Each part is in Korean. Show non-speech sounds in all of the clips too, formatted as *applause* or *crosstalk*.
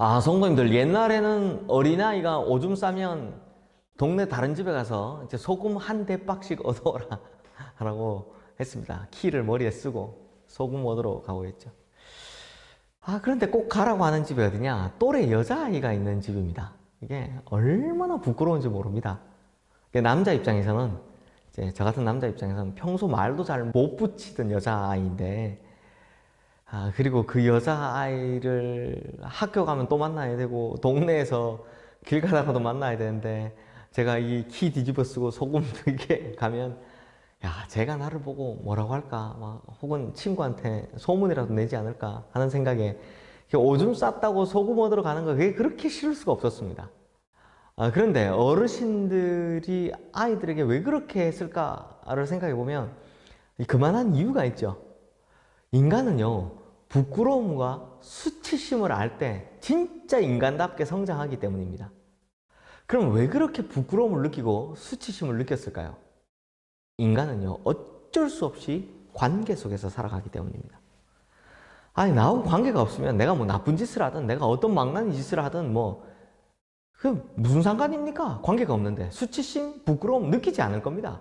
아, 성도님들, 옛날에는 어린아이가 오줌 싸면 동네 다른 집에 가서 이제 소금 한 대박씩 얻어오라. *laughs* 라고 했습니다. 키를 머리에 쓰고 소금 얻으러 가고 했죠. 아, 그런데 꼭 가라고 하는 집이 어디냐? 또래 여자아이가 있는 집입니다. 이게 얼마나 부끄러운지 모릅니다. 남자 입장에서는, 이제 저 같은 남자 입장에서는 평소 말도 잘 못 붙이던 여자아이인데, 아, 그리고 그 여자아이를 학교 가면 또 만나야 되고, 동네에서 길 가다가도 만나야 되는데, 제가 이 키 뒤집어 쓰고 소금 *laughs* 들게 가면, 야, 제가 나를 보고 뭐라고 할까? 막, 혹은 친구한테 소문이라도 내지 않을까 하는 생각에 오줌 쌌다고 소금 얻으러 가는 거 그게 그렇게 싫을 수가 없었습니다. 아, 그런데 어르신들이 아이들에게 왜 그렇게 했을까를 생각해 보면 그만한 이유가 있죠. 인간은요, 부끄러움과 수치심을 알 때 진짜 인간답게 성장하기 때문입니다. 그럼 왜 그렇게 부끄러움을 느끼고 수치심을 느꼈을까요? 인간은요, 어쩔 수 없이 관계 속에서 살아가기 때문입니다. 아니, 나하고 관계가 없으면 내가 뭐 나쁜 짓을 하든, 내가 어떤 망나니 짓을 하든, 뭐, 그 무슨 상관입니까? 관계가 없는데. 수치심, 부끄러움 느끼지 않을 겁니다.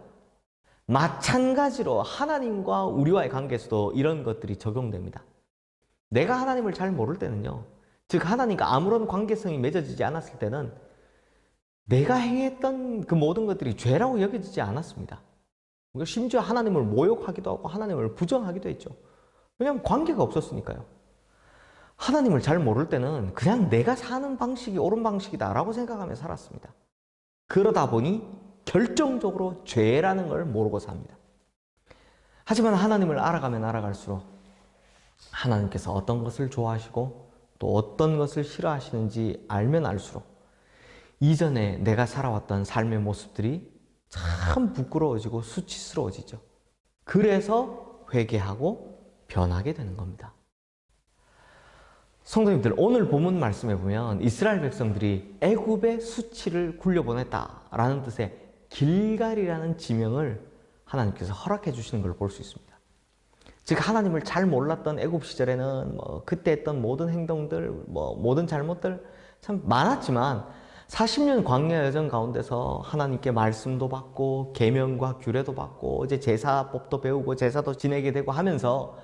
마찬가지로 하나님과 우리와의 관계에서도 이런 것들이 적용됩니다. 내가 하나님을 잘 모를 때는요, 즉, 하나님과 아무런 관계성이 맺어지지 않았을 때는 내가 행했던 그 모든 것들이 죄라고 여겨지지 않았습니다. 심지어 하나님을 모욕하기도 하고 하나님을 부정하기도 했죠. 왜냐하면 관계가 없었으니까요. 하나님을 잘 모를 때는 그냥 내가 사는 방식이 옳은 방식이다라고 생각하며 살았습니다. 그러다 보니 결정적으로 죄라는 걸 모르고 삽니다. 하지만 하나님을 알아가면 알아갈수록 하나님께서 어떤 것을 좋아하시고 또 어떤 것을 싫어하시는지 알면 알수록 이전에 내가 살아왔던 삶의 모습들이 참 부끄러워지고 수치스러워지죠. 그래서 회개하고 변하게 되는 겁니다. 성도님들 오늘 본문 말씀에 보면 이스라엘 백성들이 애굽의 수치를 굴려보냈다라는 뜻의 길갈이라는 지명을 하나님께서 허락해 주시는 걸 볼 수 있습니다. 즉 하나님을 잘 몰랐던 애굽 시절에는 뭐 그때 했던 모든 행동들, 뭐 모든 잘못들 참 많았지만 40년 광야 여정 가운데서 하나님께 말씀도 받고 계명과 규례도 받고 이제 제사법도 배우고 제사도 지내게 되고 하면서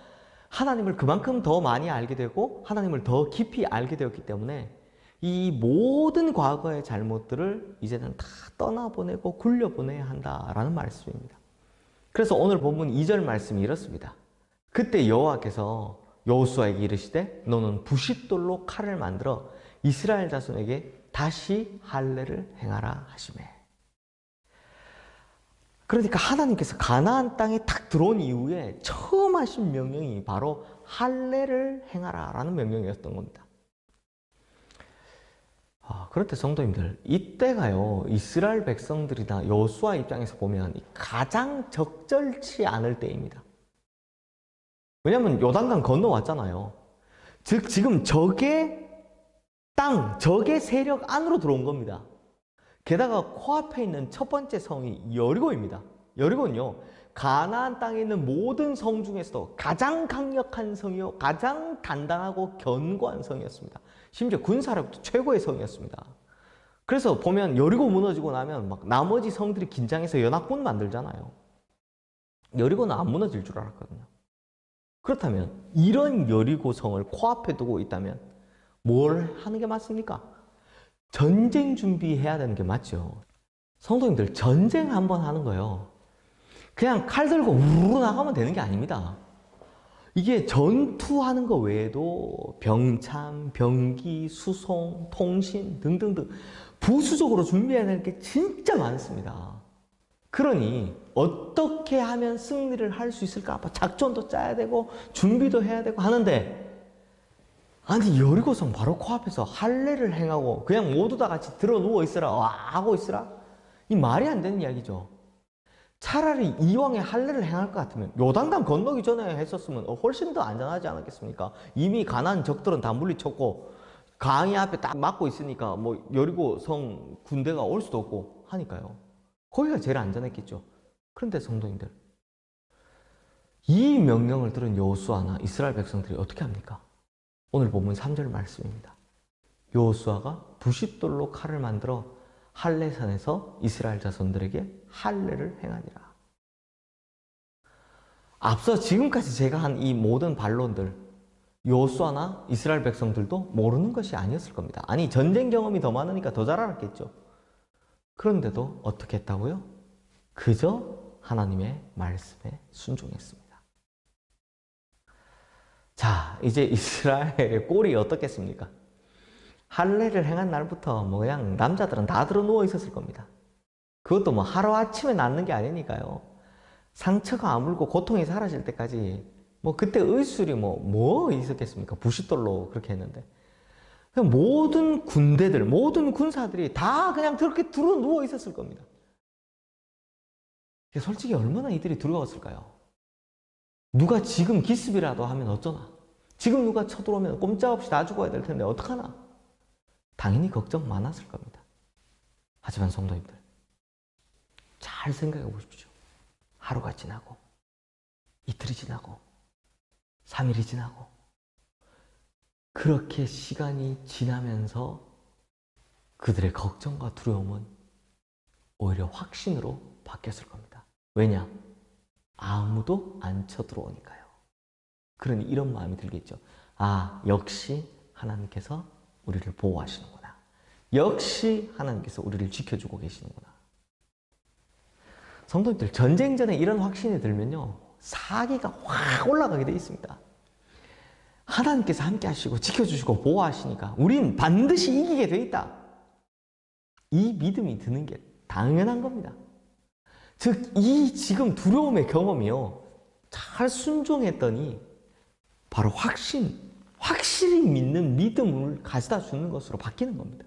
하나님을 그만큼 더 많이 알게 되고 하나님을 더 깊이 알게 되었기 때문에 이 모든 과거의 잘못들을 이제는 다 떠나보내고 굴려보내야 한다라는 말씀입니다. 그래서 오늘 본문 2절 말씀이 이렇습니다. 그때 여호와께서 여호수아에게 이르시되 너는 부싯돌로 칼을 만들어 이스라엘 자손에게 다시 할례를 행하라 하시매. 그러니까 하나님께서 가나안 땅에 딱 들어온 이후에 처음 하신 명령이 바로 할례를 행하라라는 명령이었던 겁니다. 아, 그런데 성도님들 이때가요 이스라엘 백성들이나 여수아 입장에서 보면 가장 적절치 않을 때입니다. 왜냐하면 요단강 건너왔잖아요. 즉 지금 적의 땅, 적의 세력 안으로 들어온 겁니다. 게다가 코앞에 있는 첫 번째 성이 여리고입니다. 여리고는요, 가나안 땅에 있는 모든 성 중에서도 가장 강력한 성이요, 가장 단단하고 견고한 성이었습니다. 심지어 군사력도 최고의 성이었습니다. 그래서 보면 여리고 무너지고 나면 막 나머지 성들이 긴장해서 연합군 만들잖아요. 여리고는 안 무너질 줄 알았거든요. 그렇다면 이런 여리고 성을 코앞에 두고 있다면 뭘 하는 게 맞습니까? 전쟁 준비해야 되는 게 맞죠. 성도님들 전쟁 한번 하는 거요. 그냥 칼 들고 우르르 나가면 되는 게 아닙니다. 이게 전투하는 거 외에도 병참, 병기, 수송, 통신 등등등 부수적으로 준비해야 되는 게 진짜 많습니다. 그러니 어떻게 하면 승리를 할 수 있을까? 뭐 작전도 짜야 되고 준비도 해야 되고 하는데 아니 여리고성 바로 코앞에서 할례를 행하고 그냥 모두 다 같이 들어 누워 있으라 와 하고 있으라 이 말이 안 되는 이야기죠. 차라리 이왕에 할례를 행할 것 같으면 요단강 건너기 전에 했었으면 훨씬 더 안전하지 않았겠습니까? 이미 가난 적들은 다 물리쳤고 강이 앞에 딱 막고 있으니까 뭐 여리고 성 군대가 올 수도 없고 하니까요. 거기가 제일 안전했겠죠. 그런데 성도님들 이 명령을 들은 여호수아나 이스라엘 백성들이 어떻게 합니까? 오늘 보면 3절 말씀입니다. 여호수아가 부싯돌로 칼을 만들어 할례산에서 이스라엘 자손들에게 할례를 행하니라. 앞서 지금까지 제가 한 이 모든 반론들 여호수아나 이스라엘 백성들도 모르는 것이 아니었을 겁니다. 아니 전쟁 경험이 더 많으니까 더 잘 알았겠죠. 그런데도 어떻게 했다고요? 그저 하나님의 말씀에 순종했습니다. 자, 이제 이스라엘의 꼴이 어떻겠습니까? 할례를 행한 날부터 뭐 그냥 남자들은 다 들어 누워 있었을 겁니다. 그것도 뭐 하루아침에 낫는 게 아니니까요. 상처가 아물고 고통이 사라질 때까지 뭐 그때 의술이 뭐, 뭐 있었겠습니까? 부싯돌로 그렇게 했는데. 모든 군대들, 모든 군사들이 다 그냥 그렇게 들어 누워 있었을 겁니다. 솔직히 얼마나 이들이 두려웠을까요? 누가 지금 기습이라도 하면 어쩌나? 지금 누가 쳐들어오면 꼼짝없이 다 죽어야 될 텐데 어떡하나? 당연히 걱정 많았을 겁니다. 하지만 성도님들, 잘 생각해 보십시오. 하루가 지나고, 이틀이 지나고, 3일이 지나고, 그렇게 시간이 지나면서 그들의 걱정과 두려움은 오히려 확신으로 바뀌었을 겁니다. 왜냐? 아무도 안 쳐들어오니까요. 그러니 이런 마음이 들겠죠. 아, 역시 하나님께서 우리를 보호하시는구나. 역시 하나님께서 우리를 지켜주고 계시는구나. 성도님들, 전쟁 전에 이런 확신이 들면요. 사기가 확 올라가게 돼 있습니다. 하나님께서 함께 하시고 지켜주시고 보호하시니까 우린 반드시 이기게 돼 있다. 이 믿음이 드는 게 당연한 겁니다. 즉, 이 지금 두려움의 경험이요. 잘 순종했더니 바로 확신, 확실히 믿는 믿음을 가져다 주는 것으로 바뀌는 겁니다.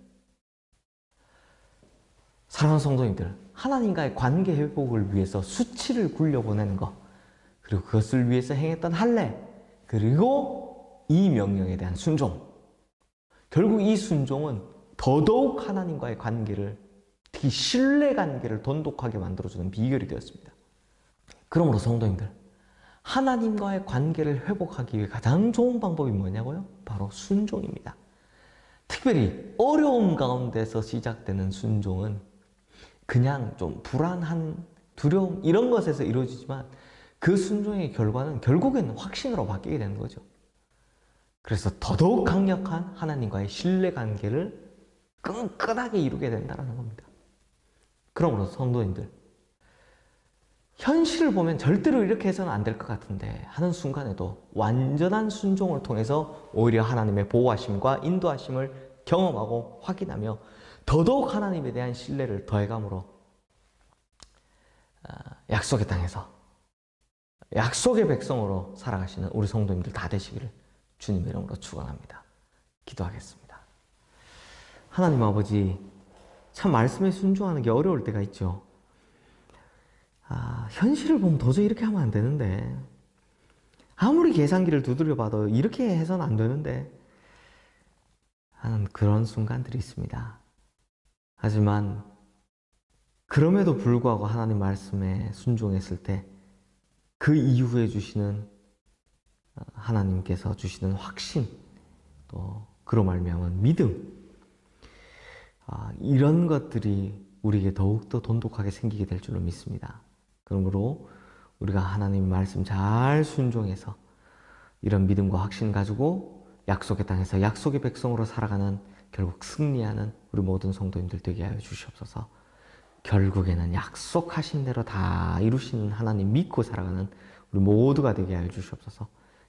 사랑하는 성도님들, 하나님과의 관계 회복을 위해서 수치를 굴려보내는 것, 그리고 그것을 위해서 행했던 할례, 그리고 이 명령에 대한 순종. 결국 이 순종은 더더욱 하나님과의 관계를, 특히 신뢰 관계를 돈독하게 만들어주는 비결이 되었습니다. 그러므로 성도님들, 하나님과의 관계를 회복하기 위해 가장 좋은 방법이 뭐냐고요? 바로 순종입니다. 특별히 어려움 가운데서 시작되는 순종은 그냥 좀 불안한 두려움 이런 것에서 이루어지지만 그 순종의 결과는 결국에는 확신으로 바뀌게 되는 거죠. 그래서 더더욱 강력한 하나님과의 신뢰 관계를 끈끈하게 이루게 된다는 겁니다. 그러므로 성도님들 현실을 보면 절대로 이렇게 해서는 안 될 것 같은데 하는 순간에도 완전한 순종을 통해서 오히려 하나님의 보호하심과 인도하심을 경험하고 확인하며 더더욱 하나님에 대한 신뢰를 더해감으로 아, 약속의 땅에서 약속의 백성으로 살아가시는 우리 성도님들 다 되시기를 주님의 이름으로 축원합니다. 기도하겠습니다. 하나님 아버지 참 말씀에 순종하는 게 어려울 때가 있죠. 아, 현실을 보면 도저히 이렇게 하면 안 되는데 아무리 계산기를 두드려 봐도 이렇게 해서는 안 되는데 하는 그런 순간들이 있습니다. 하지만 그럼에도 불구하고 하나님 말씀에 순종했을 때 그 이후에 주시는 어, 하나님께서 주시는 확신 또 그로 말미암은 믿음 아, 이런 것들이 우리에게 더욱더 돈독하게 생기게 될 줄로 믿습니다. 그러므로 우리가 하나님 말씀 잘 순종해서 이런 믿음과 확신 가지고 약속의 땅에서 약속의 백성으로 살아가는 결국 승리하는 우리 모든 성도님들 되게 하여 주시옵소서. 결국에는 약속하신 대로 다 이루시는 하나님 믿고 살아가는 우리 모두가 되게 하여 주시옵소서.